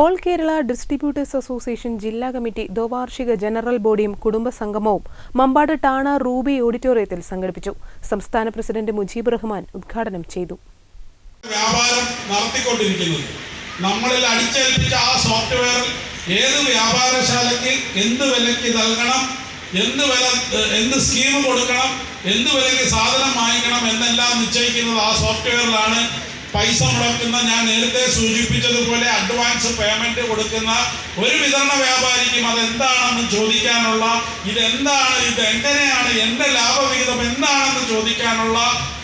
all Kerala distributors association ജില്ലാ committee ദ്വാർഷിക general ബോഡിയും കുടുംബ സംഗമവും മമ്പാട് ടാണ റൂബി ഓഡിറ്റോറിയത്തിൽ സംഘടിപ്പിച്ചു. സംസ്ഥാന പ്രസിഡന്റ് മുജീബ് റഹ്മാൻ ഉദ്ഘാടനം ചെയ്തു. വ്യാപാരം നടത്തിക്കൊണ്ടിരിക്കുന്നത്. നമ്മളിൽ അടിച്ചേൽപ്പിച്ച ആ സോഫ്റ്റ്വെയർ ഏത് വ്യാപാരശാലയ്ക്ക് എന്ത് വിലയ്ക്ക് നൽകണം എന്ത് വില എന്ത് സ്കീം കൊടുക്കണം എന്ത് വിലയ്ക്ക് സാധനം വാങ്ങിക്കണം എന്നെല്ലാം നിശ്ചയിക്കുന്നത് ആ സോഫ്റ്റ്വെയറിലാണ് പൈസ മുടക്കുന്ന ഞാൻ നേരത്തെ സൂചിപ്പിച്ചതുപോലെ അഡ്വാൻസ് പേയ്മെന്റ് കൊടുക്കുന്ന ഒരു വിതരണ വ്യാപാരിക്കും അതെന്താണെന്ന് ചോദിക്കാനുള്ള ഇതെന്താണ് ഇത് എങ്ങനെയാണ് എന്റെ ലാഭവിഹിതം എന്താണെന്ന് ചോദിക്കാനുള്ള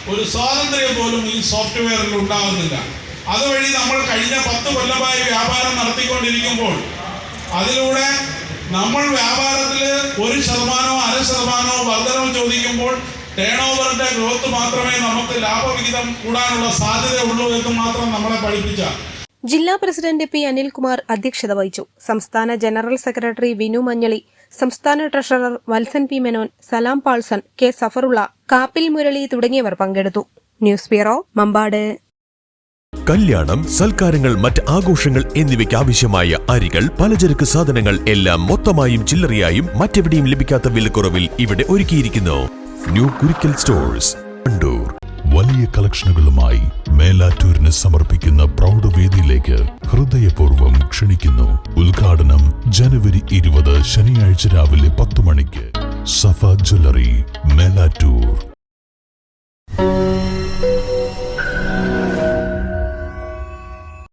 ഒരു സ്വാതന്ത്ര്യം പോലും ഈ സോഫ്റ്റ്വെയറിൽ ഉണ്ടാകുന്നില്ല അതുവഴി നമ്മൾ കഴിഞ്ഞ പത്ത് കൊല്ലമായി വ്യാപാരം നടത്തിക്കൊണ്ടിരിക്കുമ്പോൾ അതിലൂടെ നമ്മൾ വ്യാപാരത്തിൽ ഒരു ശതമാനമോ അര ശതമാനമോ വർധനവ് ചോദിക്കുമ്പോൾ ടേൺ ഓവറിന്റെ ഗ്രോത്ത് മാത്രമേ നമുക്ക് ലാഭവിഹിതം കൂടാനുള്ള സാധ്യത ഉള്ളൂ എന്ന് മാത്രം നമ്മളെ പഠിപ്പിച്ച. ജില്ലാ പ്രസിഡന്റ് പി അനിൽകുമാർ അധ്യക്ഷത വഹിച്ചു. സംസ്ഥാന ജനറൽ സെക്രട്ടറി വിനു മഞ്ഞളി സംസ്ഥാന treasurer Valsan P Menon Salam Paulson K Safarulla Kappil Murali തുടങ്ങിയവർ പങ്കെടുത്തു. News bureau Mampad. കല്യാണം സൽക്കാരങ്ങൾ മറ്റ് ആഘോഷങ്ങൾ എന്നിവയ്ക്ക് ആവശ്യമായ അരികൾ പലചരക്ക് സാധനങ്ങൾ എല്ലാം മൊത്തമായും ചില്ലറയായും മറ്റെവിടെയും ലഭിക്കാത്ത വിലക്കുറവിൽ ഇവിടെ ഒരുക്കിയിരിക്കുന്നു. ന്യൂ കുരിക്കൽ സ്റ്റോഴ്സ് കണ്ടൂർ വലിയ കളക്ഷനുകളുമായി മേലാറ്റൂരിന് സമർപ്പിക്കുന്ന പ്രൗഢവേദിയിലേക്ക് ഹൃദയപൂർവം ക്ഷണിക്കുന്നു. ഉദ്ഘാടനം ജനുവരി ഇരുപത് ശനിയാഴ്ച രാവിലെ പത്ത് മണിക്ക്. സഫ ജ്വല്ലറി മേലാറ്റൂർ.